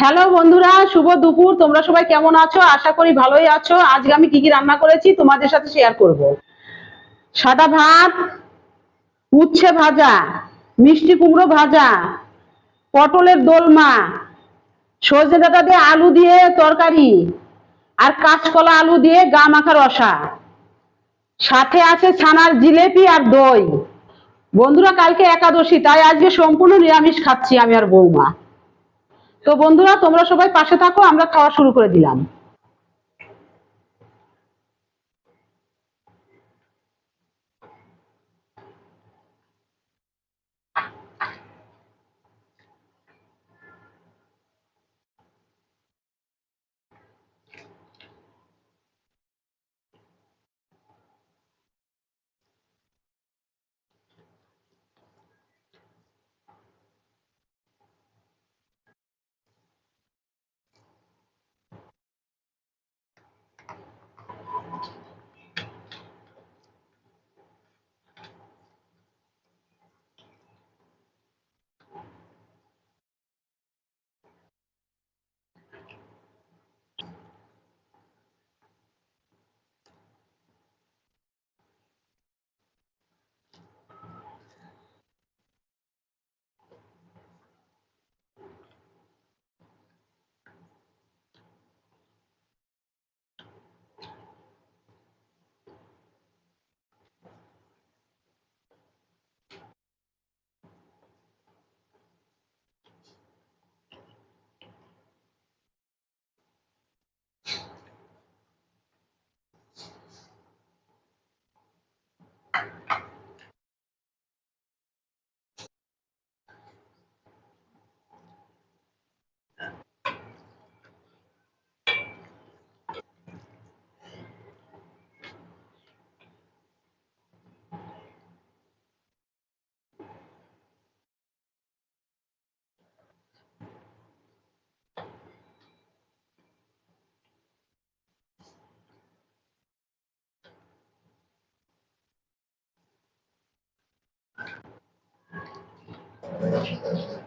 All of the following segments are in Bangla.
হ্যালো বন্ধুরা, শুভ দুপুর। তোমরা সবাই কেমন আছো? আশা করি ভালোই আছো। আজকে আমি কি কি রান্না করেছি তোমাদের সাথে শেয়ার করব। সাদা ভাত, উচ্ছে ভাজা, মিষ্টি কুমড়ো ভাজা, পটলের দোলমা সজনে ডাটা দিয়ে আলু দিয়ে তরকারি, আর কাঁচকলা আলু দিয়ে গা মাখা রসা। সাথে আছে ছানার জিলেপি আর দই। বন্ধুরা, কালকে একাদশী, তাই আজকে সম্পূর্ণ নিরামিষ খাচ্ছি আমি আর বৌমা। তো বন্ধুরা তোমরা সবাই পাশে থাকো আমরা খাওয়া শুরু করে দিলাম। Thank you.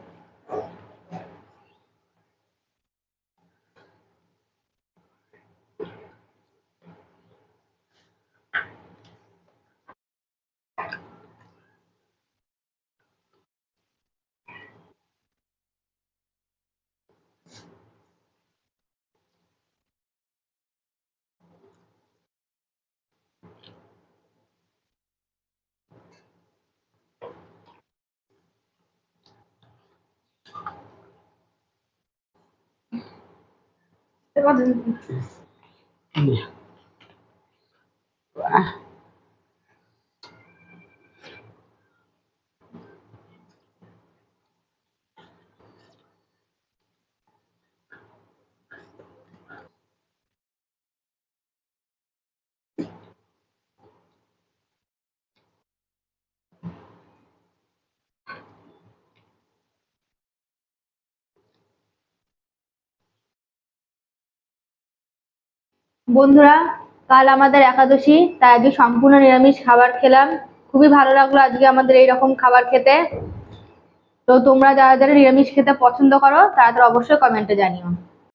wasn't. Yeah. Wow. বন্ধুরা, কাল আমাদের একাদশী, তাই আজকে সম্পূর্ণ নিরামিষ খাবার খেলাম। খুবই ভালো লাগল আজকে আমাদের এই রকম খাবার খেতে। তো তোমরা যারা যারা নিরামিষ খেতে পছন্দ করো, তারা তারা অবশ্যই কমেন্টে জানিও।